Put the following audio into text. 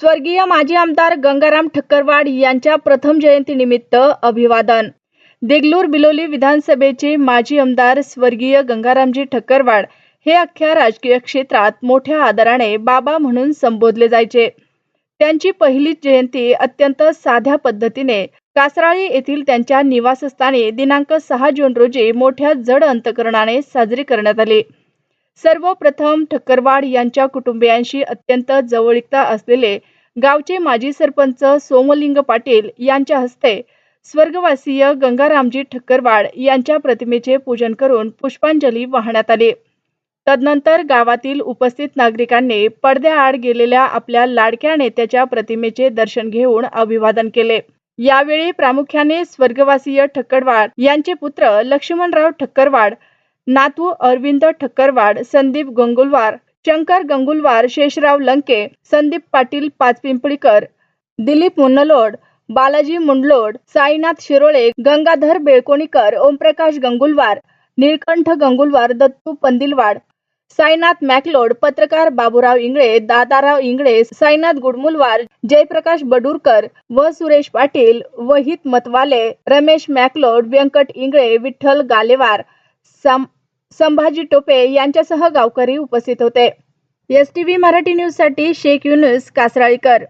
स्वर्गीय माजी आमदार गंगाराम ठक्करवाड यांच्या प्रथम जयंतीनिमित्त अभिवादन. देगलूर बिलोली विधानसभेचे माजी आमदार स्वर्गीय गंगारामजी ठक्करवाड हे अख्ख्या राजकीय क्षेत्रात मोठ्या आदराने बाबा म्हणून संबोधले जायचे. त्यांची पहिली जयंती अत्यंत साध्या पद्धतीने कासराळी येथील त्यांच्या निवासस्थानी दिनांक सहा जून रोजी मोठ्या जड अंतकरणाने साजरी करण्यात आली. सर्वप्रथम ठक्करवाड यांच्या कुटुंबियांशी अत्यंत जवळीकता असलेले गावचे माजी सरपंच सोमलिंग पाटील यांच्या हस्ते स्वर्गवासीय गंगारामजी ठक्करवाड यांच्या प्रतिमेचे पूजन करून पुष्पांजली वाहण्यात आली. तदनंतर गावातील उपस्थित नागरिकांनी पडद्याआड गेलेल्या आपल्या लाडक्या नेत्याच्या प्रतिमेचे दर्शन घेऊन अभिवादन केले. यावेळी प्रामुख्याने स्वर्गवासीय ठक्करवाड यांचे पुत्र लक्ष्मणराव ठक्करवाड नातू अरविंद ठक्करवाड संदीप गंगुलवार शंकर गंगुलवार शेषराव लंके संदीप पाटील पाचपिंपळीकर दिलीप मुन्नलोड बालाजी मुंडलोड साईनाथ शिरोळे गंगाधर बेळकोणीकर ओमप्रकाश गंगुलवार निळकंठ गंगुलवार दत्तू पंदिलवाड साईनाथ मॅकलोड पत्रकार बाबूराव इंगळे दादाराव इंगळे साईनाथ गुडमुलवार जयप्रकाश बडूरकर व सुरेश पाटील वहित मतवाले रमेश मॅकलोड व्यंकट इंगळे विठ्ठल गालेवार सम संभाजी टोपे यांच्यासह गावकरी उपस्थित होते. एस टी मराठी न्यूजसाठी शेख युनुस कासराळीकर.